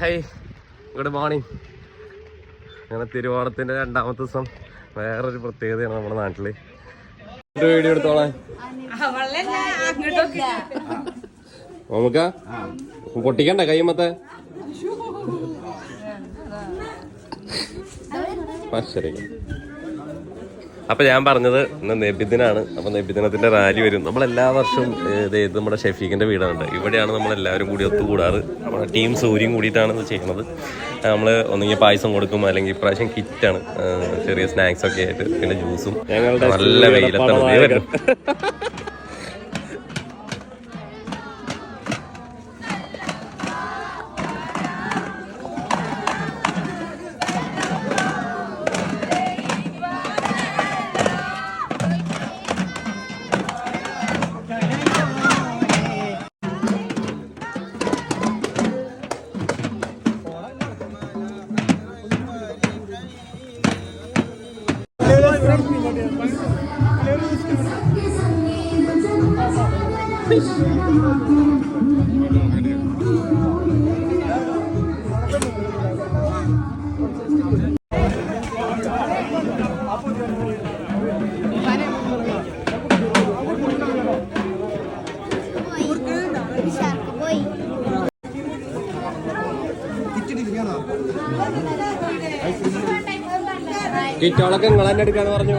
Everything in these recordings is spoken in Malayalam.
ഹായ് ഗുഡ് മോർണിംഗ് അങ്ങനെ തിരുവോണത്തിന്റെ രണ്ടാമത്തെ ദിവസം വേറൊരു പ്രത്യേകതയാണ് നമ്മുടെ നാട്ടിൽ. ഒരു വീഡിയോ എടുത്തോളാം നമുക്ക്? പൊട്ടിക്കണ്ട കയ്യുമ്പത്തെ ശരി അപ്പൊ ഞാൻ പറഞ്ഞത് ഇന്ന് നബിദിനാണ്. അപ്പൊ നബിദിനത്തിന്റെ റാലി വരും. നമ്മൾ എല്ലാ വർഷവും ഇത് നമ്മുടെ ഷെഫീഖിന്റെ വീടാണ്. ഇവിടെയാണ് നമ്മൾ എല്ലാവരും കൂടി ഒത്തുകൂടാറ്. നമ്മുടെ ടീം സൂര്യം കൂടിയിട്ടാണ് ഇത് ചെയ്യുന്നത്. നമ്മൾ ഒന്നുകിൽ പായസം കൊടുക്കും അല്ലെങ്കിൽ ഇപ്രാവശ്യം കിറ്റാണ്. ചെറിയ സ്നാക്സ് ഒക്കെ ആയിട്ട് പിന്നെ ജ്യൂസും. നല്ല വെയിലത്താണ്. കിറ്റോളൊക്കെ നിങ്ങൾ തന്നെ എടുക്കാന്ന് പറഞ്ഞു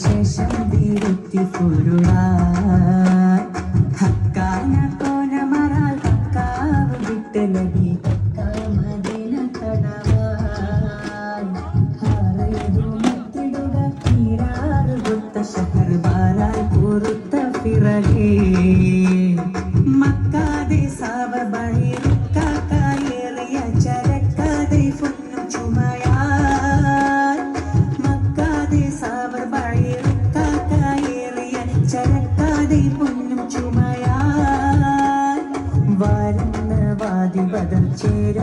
വിശേഷം തിരുത്തി പൊരുളാൻ ഹക്കാന കോന മറാൽ ഹക്കാവ് വിട്ട് നബി ഹക്കാമദിന കടവാൻ ഹറയതു മത്തിടുക തീരാറ് കൊത്ത ശഹർ ബാലാൽ പൊറുത്ത പിറകേ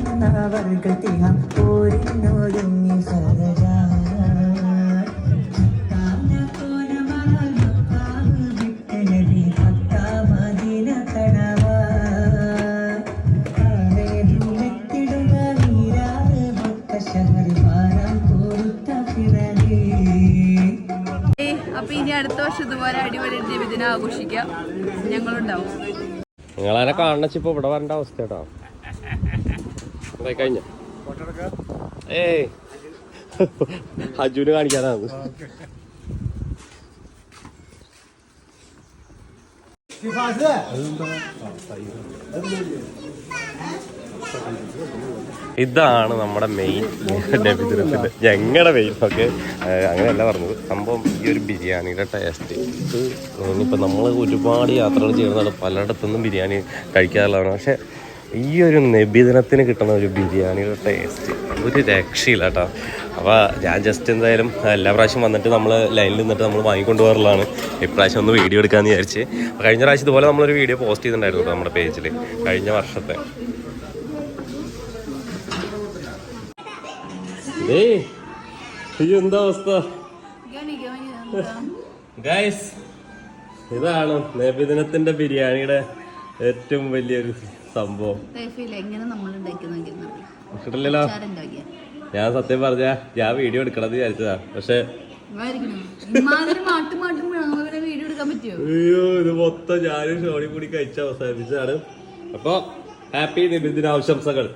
ചേരുന്നവർക്ക് കാണിച്ചിപ്പോ അപ്പൊ ഇനി അടുത്ത വർഷം ഇതുപോലെ അടിപൊളി ആഘോഷിക്കാം. ഞങ്ങളുണ്ടാവും. ഇവിടെ വരേണ്ട അവസ്ഥ കേട്ടോ കഴിഞ്ഞ? ഏ ഹജുന് കാണിക്കാനാണ് ഇതാണ് നമ്മുടെ മെയിൻ നബിദിനത്തിന്റെ ഞങ്ങളുടെ മെയിൻ ഒക്കെ അങ്ങനെയല്ല പറഞ്ഞത്. സംഭവം ഈ ഒരു ബിരിയാണിയുടെ ടേസ്റ്റ് ഇത് ഇനിയിപ്പോൾ നമ്മൾ ഒരുപാട് യാത്രകൾ ചെയ്യുന്നതാണ്. പലയിടത്തുനിന്നും ബിരിയാണി കഴിക്കാറുള്ളതാണ്. പക്ഷെ ഈ ഒരു നബിദിനത്തിന് കിട്ടുന്ന ഒരു ബിരിയാണിയുടെ ടേസ്റ്റ് ഒരു രക്ഷയില്ല കേട്ടോ. അപ്പോൾ ഞാൻ ജസ്റ്റ് എന്തായാലും എല്ലാ പ്രാവശ്യം വന്നിട്ട് നമ്മൾ ലൈനിൽ നിന്നിട്ട് നമ്മൾ വാങ്ങിക്കൊണ്ട് പോകാറുള്ളതാണ് ഇപ്രാവശ്യം ഒന്ന് വീഡിയോ എടുക്കാമെന്ന് വിചാരിച്ച്. കഴിഞ്ഞ പ്രാവശ്യം ഇതുപോലെ നമ്മളൊരു വീഡിയോ പോസ്റ്റ് ചെയ്തിട്ടുണ്ടായിരുന്നു നമ്മുടെ പേജിൽ കഴിഞ്ഞ വർഷത്തെ. എന്താ അവസ്ഥ? ഗൈസ് ഇതാണ് നബിദിനത്തിന്റെ ബിരിയാണിയുടെ ഏറ്റവും വലിയൊരു സംഭവം. കിട്ടില്ലല്ലോ ഞാൻ സത്യം പറഞ്ഞ ഞാൻ വീഡിയോ എടുക്കണമെന്ന് വിചാരിച്ചതാ. പക്ഷെ അയ്യോ ഇത് മൊത്തം ഞാനും ഷോണി കൂടി കഴിച്ച അവസാനിപ്പിച്ചതാണ്. അപ്പൊ ഹാപ്പി നബിദിന ആശംസകൾ.